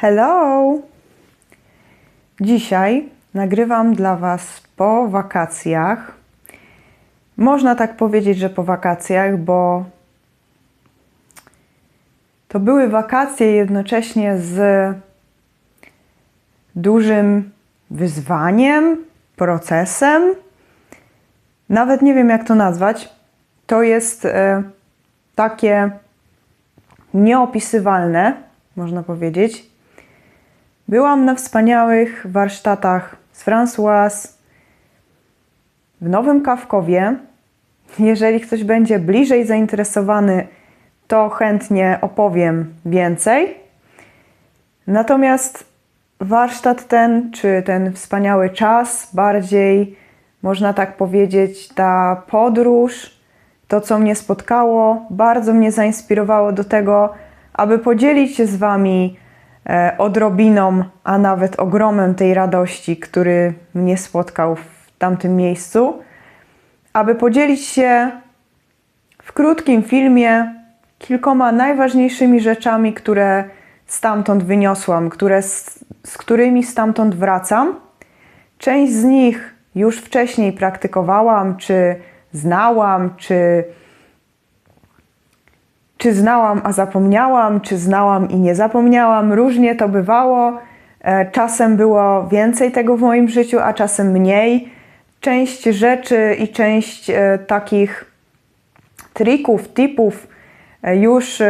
Hello! Dzisiaj nagrywam dla Was po wakacjach. Można tak powiedzieć, że po wakacjach, bo to były wakacje jednocześnie z dużym wyzwaniem, procesem. Nawet nie wiem, jak to nazwać. To jest e, takie nieopisywalne, można powiedzieć. Byłam na wspaniałych warsztatach z Françoise w Nowym Kawkowie. Jeżeli ktoś będzie bliżej zainteresowany, to chętnie opowiem więcej. Natomiast warsztat ten, czy ten wspaniały czas, bardziej można tak powiedzieć, ta podróż, to co mnie spotkało, bardzo mnie zainspirowało do tego, aby podzielić się z Wami odrobiną, a nawet ogromem tej radości, który mnie spotkał w tamtym miejscu, aby podzielić się w krótkim filmie kilkoma najważniejszymi rzeczami, które stamtąd wyniosłam, które, z, z którymi stamtąd wracam. Część z nich już wcześniej praktykowałam, czy znałam, czy, czy znałam, a zapomniałam, czy znałam i nie zapomniałam. Różnie to bywało. E, Czasem było więcej tego w moim życiu, a czasem mniej. Część rzeczy i część e, takich trików, tipów e, już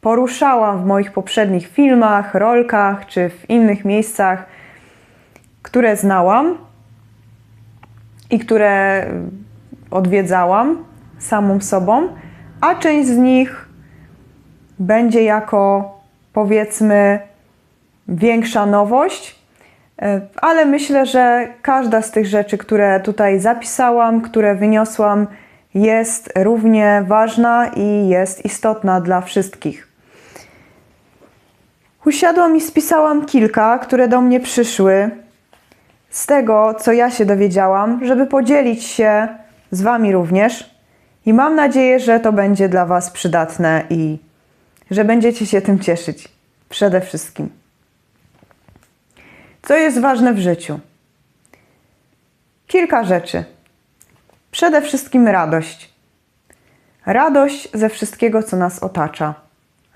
poruszałam w moich poprzednich filmach, rolkach czy w innych miejscach, które znałam i które odwiedzałam samą sobą, a część z nich będzie jako powiedzmy większa nowość, E, ale myślę, że każda z tych rzeczy, które tutaj zapisałam, które wyniosłam, jest równie ważna i jest istotna dla wszystkich. Usiadłam i spisałam kilka, które do mnie przyszły z tego, co ja się dowiedziałam, żeby podzielić się z Wami również. I mam nadzieję, że to będzie dla Was przydatne i że będziecie się tym cieszyć. Przede wszystkim. Co jest ważne w życiu? Kilka rzeczy. Przede wszystkim radość. Radość ze wszystkiego, co nas otacza.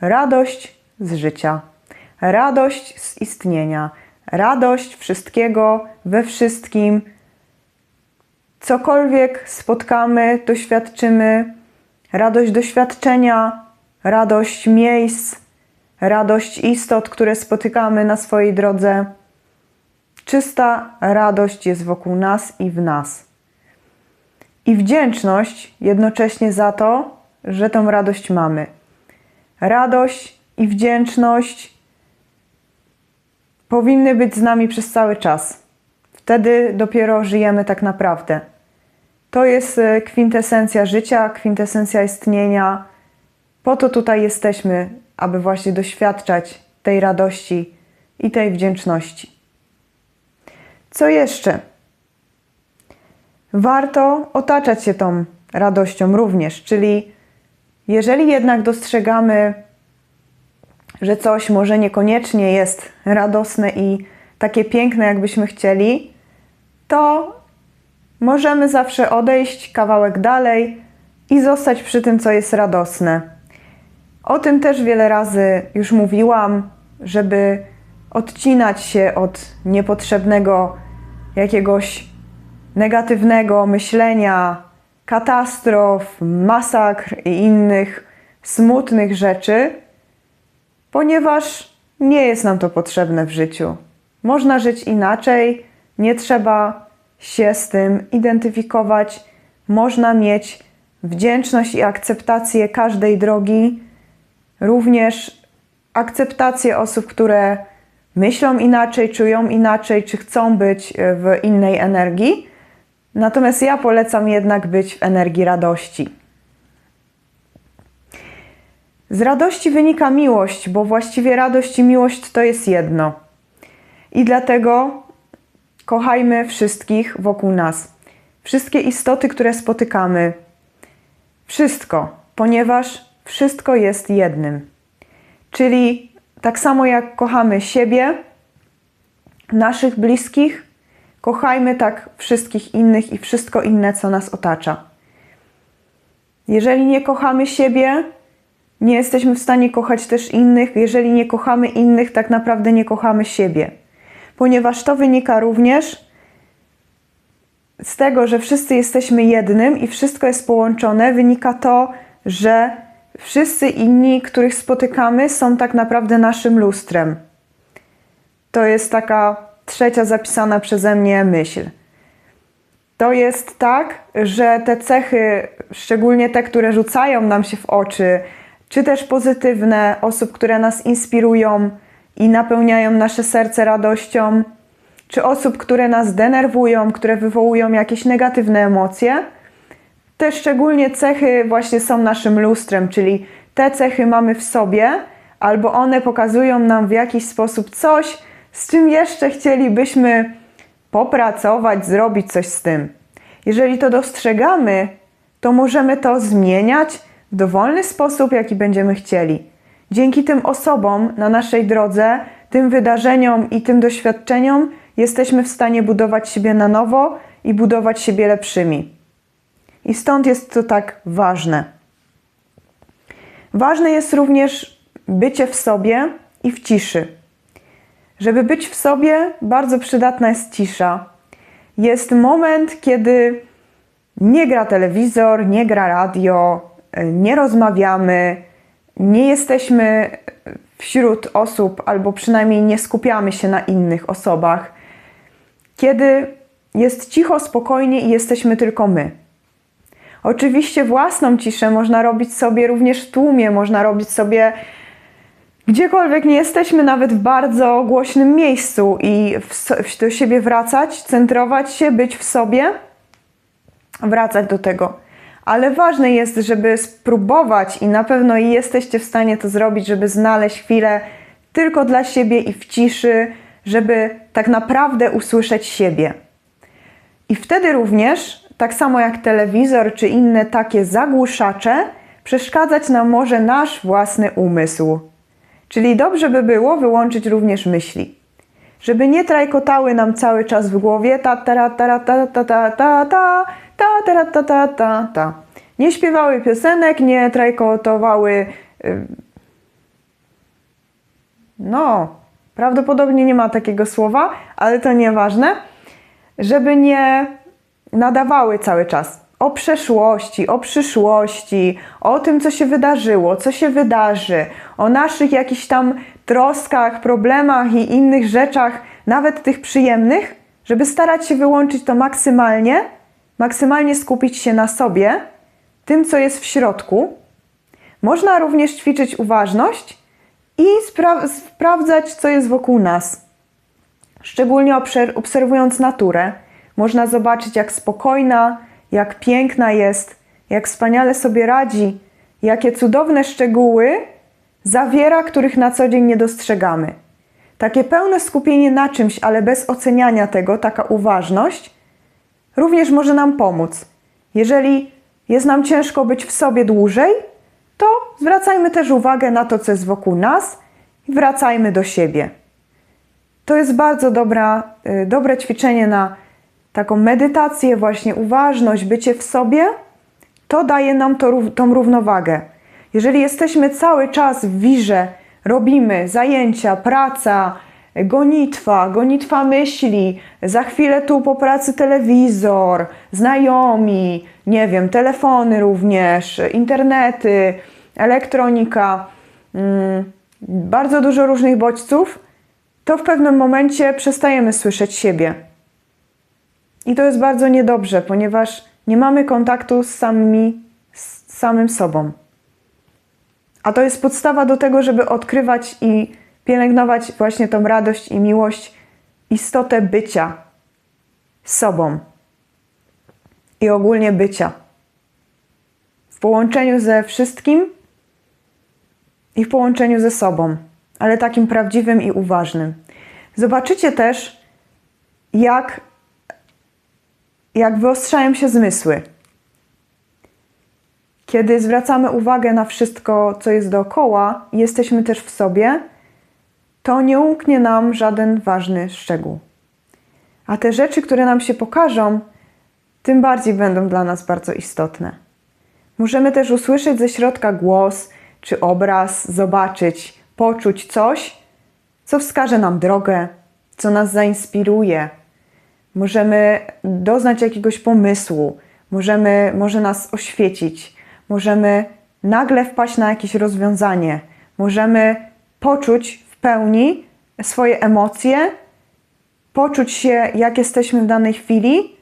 Radość z życia. Radość z istnienia. Radość wszystkiego we wszystkim. Cokolwiek spotkamy, doświadczymy. Radość doświadczenia, radość miejsc, radość istot, które spotykamy na swojej drodze. Czysta radość jest wokół nas i w nas. I wdzięczność jednocześnie za to, że tą radość mamy. Radość i wdzięczność powinny być z nami przez cały czas. Wtedy dopiero żyjemy tak naprawdę. To jest e, kwintesencja życia, kwintesencja istnienia. Po to tutaj jesteśmy, aby właśnie doświadczać tej radości i tej wdzięczności. Co jeszcze? Warto otaczać się tą radością również, czyli jeżeli jednak dostrzegamy, że coś może niekoniecznie jest radosne i takie piękne, jakbyśmy chcieli, to możemy zawsze odejść kawałek dalej i zostać przy tym, co jest radosne. O tym też wiele razy już mówiłam, żeby odcinać się od niepotrzebnego jakiegoś negatywnego myślenia, katastrof, masakr i innych smutnych rzeczy, ponieważ nie jest nam to potrzebne w życiu. Można żyć inaczej, nie trzeba się z tym identyfikować, można mieć wdzięczność i akceptację każdej drogi, również akceptację osób, które myślą inaczej, czują inaczej, czy chcą być e, w innej energii. Natomiast ja polecam jednak być w energii radości. Z radości wynika miłość, bo właściwie radość i miłość to jest jedno. I dlatego kochajmy wszystkich wokół nas. Wszystkie istoty, które spotykamy. Wszystko, ponieważ wszystko jest jednym. Czyli tak samo jak kochamy siebie, naszych bliskich, kochajmy tak wszystkich innych i wszystko inne, co nas otacza. Jeżeli nie kochamy siebie, nie jesteśmy w stanie kochać też innych. Jeżeli nie kochamy innych, tak naprawdę nie kochamy siebie. Ponieważ to wynika również z tego, że wszyscy jesteśmy jednym i wszystko jest połączone, wynika to, że wszyscy inni, których spotykamy, są tak naprawdę naszym lustrem. To jest taka trzecia zapisana przeze mnie myśl. To jest tak, że te cechy, szczególnie te, które rzucają nam się w oczy, czy też pozytywne osób, które nas inspirują i napełniają nasze serce radością, czy osób, które nas denerwują, które wywołują jakieś negatywne emocje, te szczególnie cechy właśnie są naszym lustrem, czyli te cechy mamy w sobie, albo one pokazują nam w jakiś sposób coś, z czym jeszcze chcielibyśmy popracować, zrobić coś z tym. Jeżeli to dostrzegamy, to możemy to zmieniać w dowolny sposób, jaki będziemy chcieli. Dzięki tym osobom na naszej drodze, tym wydarzeniom i tym doświadczeniom jesteśmy w stanie budować siebie na nowo i budować siebie lepszymi. I stąd jest to tak ważne. Ważne jest również bycie w sobie i w ciszy. Żeby być w sobie, bardzo przydatna jest cisza. Jest moment, kiedy nie gra telewizor, nie gra radio, nie rozmawiamy, nie jesteśmy wśród osób, albo przynajmniej nie skupiamy się na innych osobach, kiedy jest cicho, spokojnie i jesteśmy tylko my. Oczywiście własną ciszę można robić sobie również w tłumie, można robić sobie gdziekolwiek nie jesteśmy, nawet w bardzo głośnym miejscu i w, do siebie wracać, centrować się, być w sobie, wracać do tego. Ale ważne jest, żeby spróbować i na pewno jesteście w stanie to zrobić, żeby znaleźć chwilę tylko dla siebie i w ciszy, żeby tak naprawdę usłyszeć siebie. I wtedy również, tak samo jak telewizor czy inne takie zagłuszacze, przeszkadzać nam może nasz własny umysł. Czyli dobrze by było wyłączyć również myśli. Żeby nie trajkotały nam cały czas w głowie ta ta ta ta ta ta ta ta ta ta ta ta ta Nie śpiewały piosenek, nie trajkotowały no, prawdopodobnie nie ma takiego słowa, ale to nieważne, żeby nie nadawały cały czas o przeszłości, o przyszłości, o tym, co się wydarzyło, co się wydarzy, o naszych jakichś tam troskach, problemach i innych rzeczach, nawet tych przyjemnych, żeby starać się wyłączyć to maksymalnie, maksymalnie skupić się na sobie, tym, co jest w środku. Można również ćwiczyć uważność i spra sprawdzać, co jest wokół nas. Szczególnie obserwując naturę, można zobaczyć, jak spokojna, jak piękna jest, jak wspaniale sobie radzi, jakie cudowne szczegóły zawiera, których na co dzień nie dostrzegamy. Takie pełne skupienie na czymś, ale bez oceniania tego, taka uważność, również może nam pomóc. Jeżeli jest nam ciężko być w sobie dłużej, to zwracajmy też uwagę na to, co jest wokół nas i wracajmy do siebie. To jest bardzo dobra, y, dobre ćwiczenie na taką medytację, właśnie uważność, bycie w sobie. To daje nam to, tą równowagę. Jeżeli jesteśmy cały czas w wirze, robimy zajęcia, praca, gonitwa, gonitwa myśli, za chwilę tu po pracy telewizor, znajomi, nie wiem, telefony również, internety, elektronika, mm, bardzo dużo różnych bodźców, to w pewnym momencie przestajemy słyszeć siebie. I to jest bardzo niedobrze, ponieważ nie mamy kontaktu z, samymi, z samym sobą. A to jest podstawa do tego, żeby odkrywać i pielęgnować właśnie tą radość i miłość, istotę bycia sobą i ogólnie bycia. W połączeniu ze wszystkim i w połączeniu ze sobą, ale takim prawdziwym i uważnym. Zobaczycie też, jak, jak wyostrzają się zmysły. Kiedy zwracamy uwagę na wszystko, co jest dookoła, jesteśmy też w sobie, to nie umknie nam żaden ważny szczegół. A te rzeczy, które nam się pokażą, tym bardziej będą dla nas bardzo istotne. Możemy też usłyszeć ze środka głos czy obraz, zobaczyć, poczuć coś, co wskaże nam drogę, co nas zainspiruje. Możemy doznać jakiegoś pomysłu, możemy, może nas oświecić, możemy nagle wpaść na jakieś rozwiązanie, możemy poczuć w pełni swoje emocje, poczuć się, jak jesteśmy w danej chwili,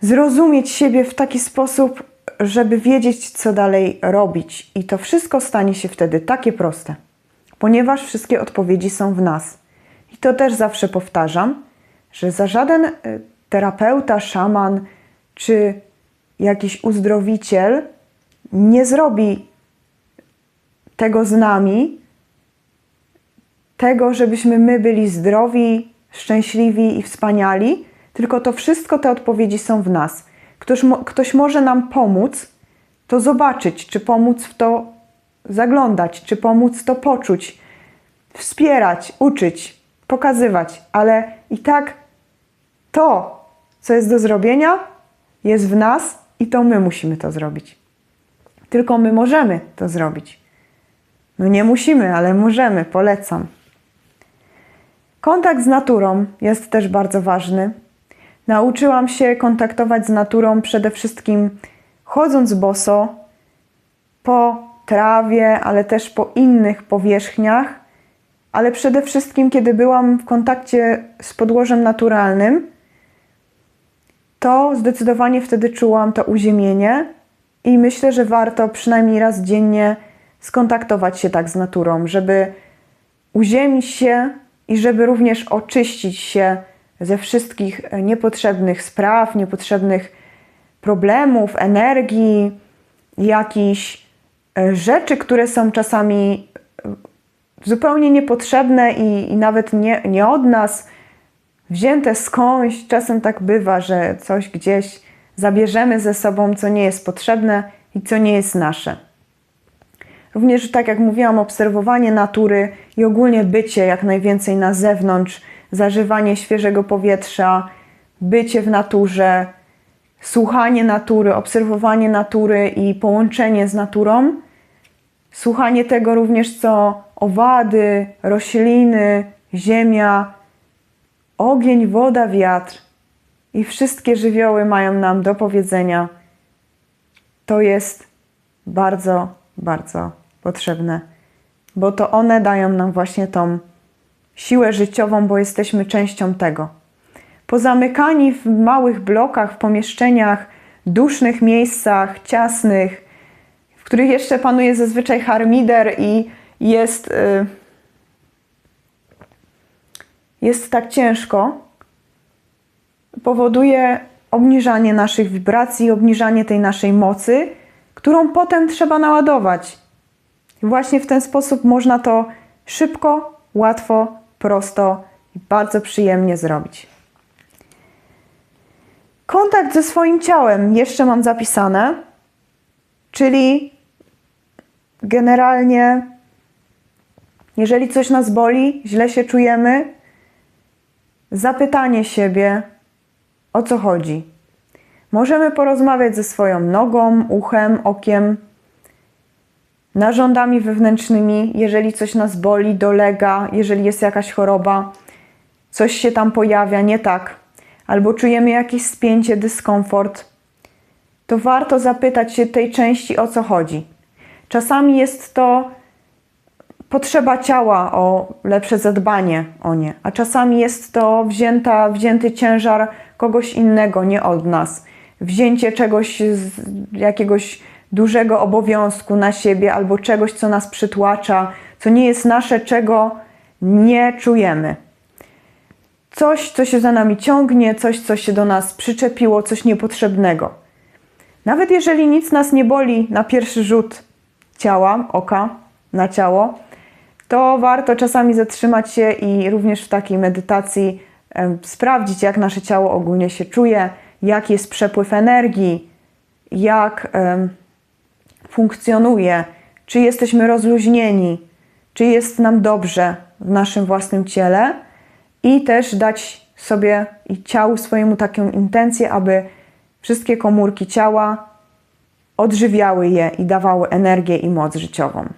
zrozumieć siebie w taki sposób, żeby wiedzieć, co dalej robić. I to wszystko stanie się wtedy takie proste, ponieważ wszystkie odpowiedzi są w nas. I to też zawsze powtarzam, że za żaden e, terapeuta, szaman czy jakiś uzdrowiciel nie zrobi tego z nami, tego, żebyśmy my byli zdrowi, szczęśliwi i wspaniali, tylko to wszystko, te odpowiedzi są w nas. Ktoś, ktoś może nam pomóc to zobaczyć, czy pomóc w to zaglądać, czy pomóc to poczuć, wspierać, uczyć, pokazywać, ale i tak to, co jest do zrobienia, jest w nas i to my musimy to zrobić. Tylko my możemy to zrobić. No nie musimy, ale możemy, polecam. Kontakt z naturą jest też bardzo ważny. Nauczyłam się kontaktować z naturą przede wszystkim chodząc boso po trawie, ale też po innych powierzchniach, ale przede wszystkim kiedy byłam w kontakcie z podłożem naturalnym, to zdecydowanie wtedy czułam to uziemienie i myślę, że warto przynajmniej raz dziennie skontaktować się tak z naturą, żeby uziemić się i żeby również oczyścić się ze wszystkich niepotrzebnych spraw, niepotrzebnych problemów, energii, jakichś e, rzeczy, które są czasami zupełnie niepotrzebne i, i nawet nie, nie od nas, wzięte skądś. Czasem tak bywa, że coś gdzieś zabierzemy ze sobą, co nie jest potrzebne i co nie jest nasze. Również, tak jak mówiłam, obserwowanie natury i ogólnie bycie jak najwięcej na zewnątrz, zażywanie świeżego powietrza, bycie w naturze, słuchanie natury, obserwowanie natury i połączenie z naturą, słuchanie tego również, co owady, rośliny, ziemia, ogień, woda, wiatr i wszystkie żywioły mają nam do powiedzenia, to jest bardzo, bardzo potrzebne, bo to one dają nam właśnie tą siłę życiową, bo jesteśmy częścią tego. Pozamykani w małych blokach, w pomieszczeniach, dusznych miejscach, ciasnych, których jeszcze panuje zazwyczaj harmider i jest, y, jest tak ciężko, powoduje obniżanie naszych wibracji, obniżanie tej naszej mocy, którą potem trzeba naładować. I właśnie w ten sposób można to szybko, łatwo, prosto i bardzo przyjemnie zrobić. Kontakt ze swoim ciałem jeszcze mam zapisane, czyli generalnie, jeżeli coś nas boli, źle się czujemy, zapytanie siebie, o co chodzi. Możemy porozmawiać ze swoją nogą, uchem, okiem, narządami wewnętrznymi, jeżeli coś nas boli, dolega, jeżeli jest jakaś choroba, coś się tam pojawia nie tak, albo czujemy jakieś spięcie, dyskomfort, to warto zapytać się tej części o co chodzi. Czasami jest to potrzeba ciała o lepsze zadbanie o nie, a czasami jest to wzięta, wzięty ciężar kogoś innego, nie od nas. Wzięcie czegoś, jakiegoś dużego obowiązku na siebie albo czegoś, co nas przytłacza, co nie jest nasze, czego nie czujemy. Coś, co się za nami ciągnie, coś, co się do nas przyczepiło, coś niepotrzebnego. Nawet jeżeli nic nas nie boli na pierwszy rzut ciała, oka na ciało, to warto czasami zatrzymać się i również w takiej medytacji sprawdzić, jak nasze ciało ogólnie się czuje, jaki jest przepływ energii, jak funkcjonuje, czy jesteśmy rozluźnieni, czy jest nam dobrze w naszym własnym ciele i też dać sobie i ciału swojemu taką intencję, aby wszystkie komórki ciała odżywiały je i dawały energię i moc życiową.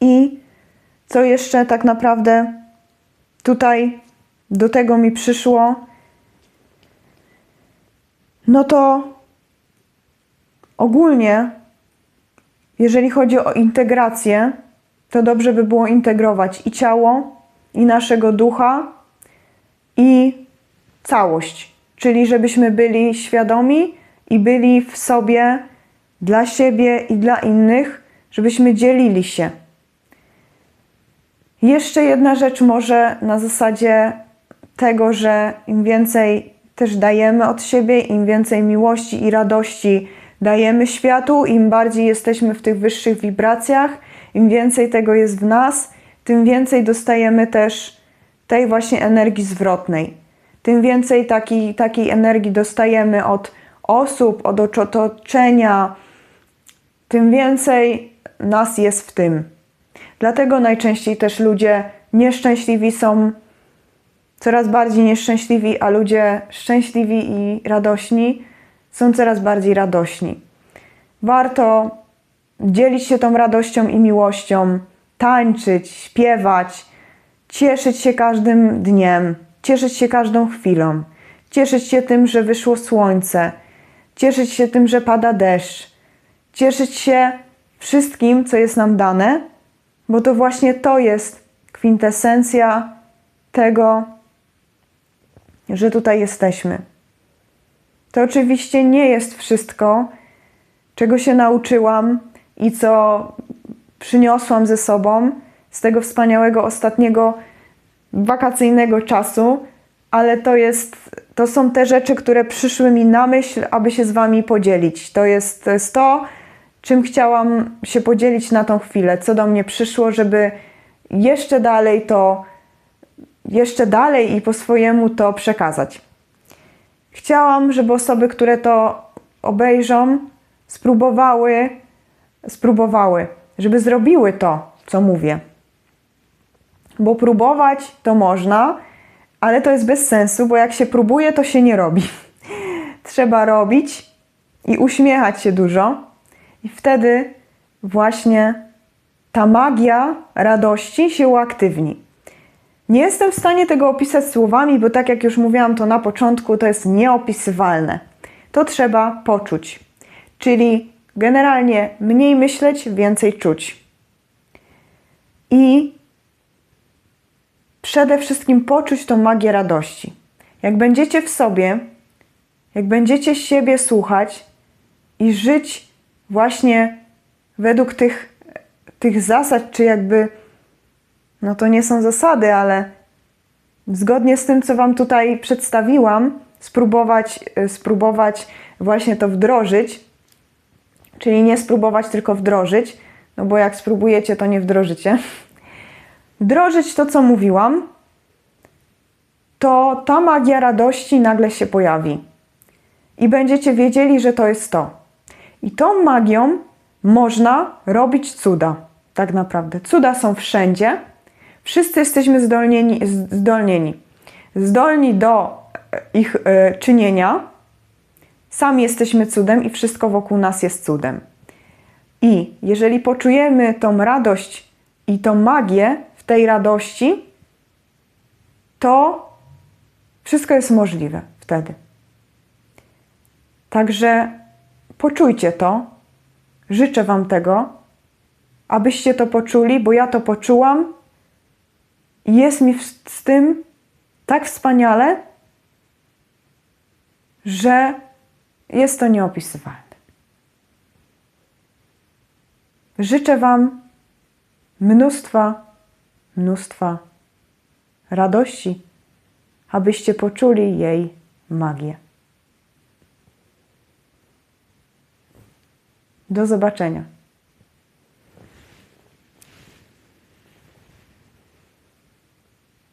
I co jeszcze tak naprawdę tutaj do tego mi przyszło, no to ogólnie, jeżeli chodzi o integrację, to dobrze by było integrować i ciało, i naszego ducha, i całość. Czyli żebyśmy byli świadomi i byli w sobie dla siebie i dla innych, żebyśmy dzielili się. Jeszcze jedna rzecz, może na zasadzie tego, że im więcej też dajemy od siebie, im więcej miłości i radości dajemy światu, im bardziej jesteśmy w tych wyższych wibracjach, im więcej tego jest w nas, tym więcej dostajemy też tej właśnie energii zwrotnej. Tym więcej takiej, takiej energii dostajemy od osób, od otoczenia, tym więcej nas jest w tym. Dlatego najczęściej też ludzie nieszczęśliwi są coraz bardziej nieszczęśliwi, a ludzie szczęśliwi i radośni są coraz bardziej radośni. Warto dzielić się tą radością i miłością, tańczyć, śpiewać, cieszyć się każdym dniem, cieszyć się każdą chwilą, cieszyć się tym, że wyszło słońce, cieszyć się tym, że pada deszcz, cieszyć się wszystkim, co jest nam dane, bo to właśnie to jest kwintesencja tego, że tutaj jesteśmy. To oczywiście nie jest wszystko, czego się nauczyłam i co przyniosłam ze sobą z tego wspaniałego ostatniego wakacyjnego czasu, ale to jest to są te rzeczy, które przyszły mi na myśl, aby się z wami podzielić. To jest, to jest to, czym chciałam się podzielić na tą chwilę, co do mnie przyszło, żeby jeszcze dalej to jeszcze dalej i po swojemu to przekazać. Chciałam, żeby osoby, które to obejrzą, spróbowały, spróbowały, żeby zrobiły to, co mówię. Bo próbować to można, ale to jest bez sensu, bo jak się próbuje, to się nie robi. Trzeba robić i uśmiechać się dużo, i wtedy właśnie ta magia radości się uaktywni. Nie jestem w stanie tego opisać słowami, bo tak jak już mówiłam to na początku, to jest nieopisywalne. To trzeba poczuć. Czyli generalnie mniej myśleć, więcej czuć. I przede wszystkim poczuć tą magię radości. Jak będziecie w sobie, jak będziecie siebie słuchać i żyć właśnie według tych, tych zasad, czy jakby no to nie są zasady, ale zgodnie z tym, co Wam tutaj przedstawiłam, spróbować, y, spróbować właśnie to wdrożyć, czyli nie spróbować, tylko wdrożyć, no bo jak spróbujecie, to nie wdrożycie. Wdrożyć to, co mówiłam, to ta magia radości nagle się pojawi. I będziecie wiedzieli, że to jest to. I tą magią można robić cuda, tak naprawdę. Cuda są wszędzie Wszyscy jesteśmy zdolnieni, zdolnieni, zdolni do e, ich y, czynienia. Sami jesteśmy cudem i wszystko wokół nas jest cudem. I jeżeli poczujemy tą radość i tą magię tej radości, to wszystko jest możliwe wtedy. Także poczujcie to. Życzę Wam tego, abyście to poczuli, bo ja to poczułam jest mi z tym tak wspaniale, że jest to nieopisywalne. Życzę Wam mnóstwa, mnóstwa radości, abyście poczuli jej magię. Do zobaczenia.